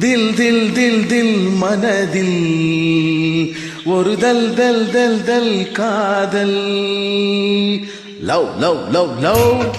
தில் தில் தில் தில் மனதில். ஒரு தல் தல் தல் தல் காதல். Love love love love.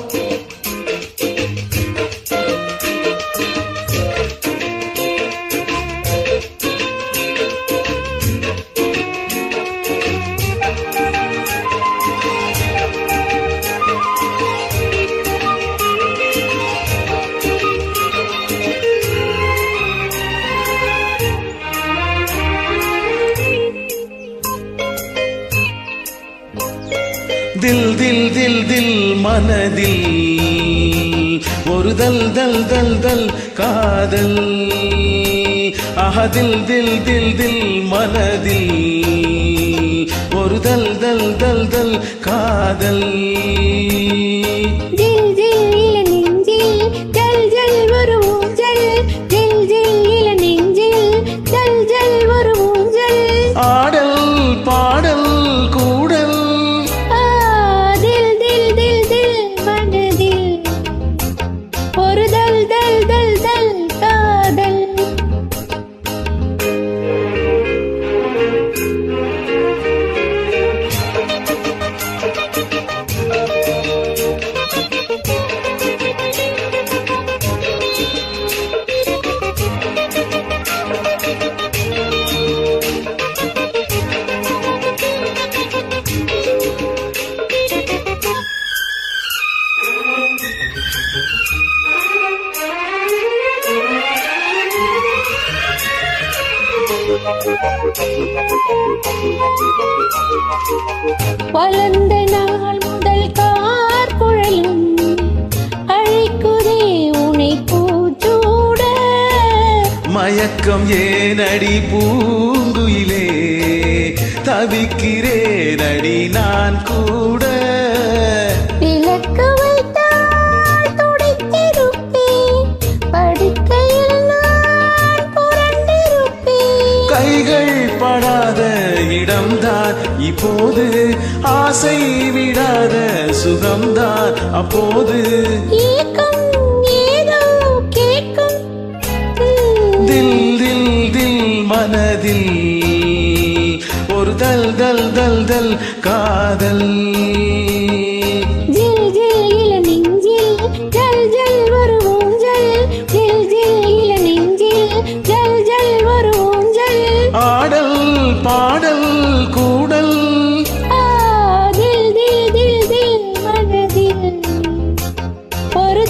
தில் தில் தில் தில் மனதில். ஒரு தல் தல் தல் தல் காதல். அகதில் தில் தில் தில் மனதில். ஒரு தல் தல் தல் தல் காதல். வளர்ந்த நாள் முதல் கார் குழலும் அழைக்குதே உனை பூச்சூட. மயக்கம் ஏனடி பூங்குயிலே? தவிக்கிறேனடி நான் கூட. இப்போது ஆசை விடாத சுகம்தான் அப்போது. தில் தில் தில் மனதில் ஒரு தல் தல் தல் தல் காதல். ஒரு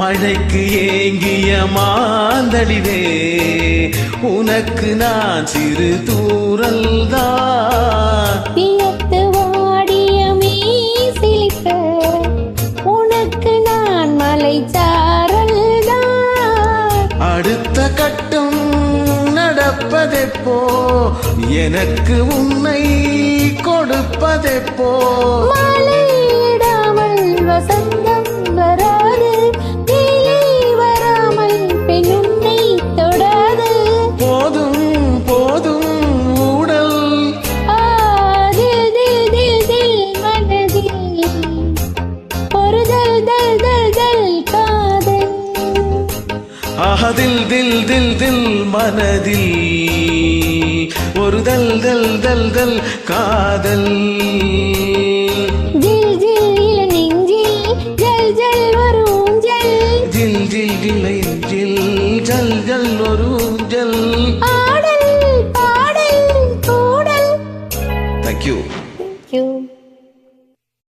மழைக்கு ஏங்கிய மாந்தளிவே உனக்கு நான் சிறு தூரல் தான் வாடிய மீசிலிக்க உனக்கு நான் மலை அடுத்த கட்டம் நடப்பதெப்போ எனக்கு உன்னை கொடுப்பதெப்போ. மலையிடாமல் மகதில் தில் தில் தில் மனதில். ஒரு தல் தல் தல் தல் காதல். ஜில் ஜில் ஜில் ஜல் ஜல். ஒரு ஊஞ்சல்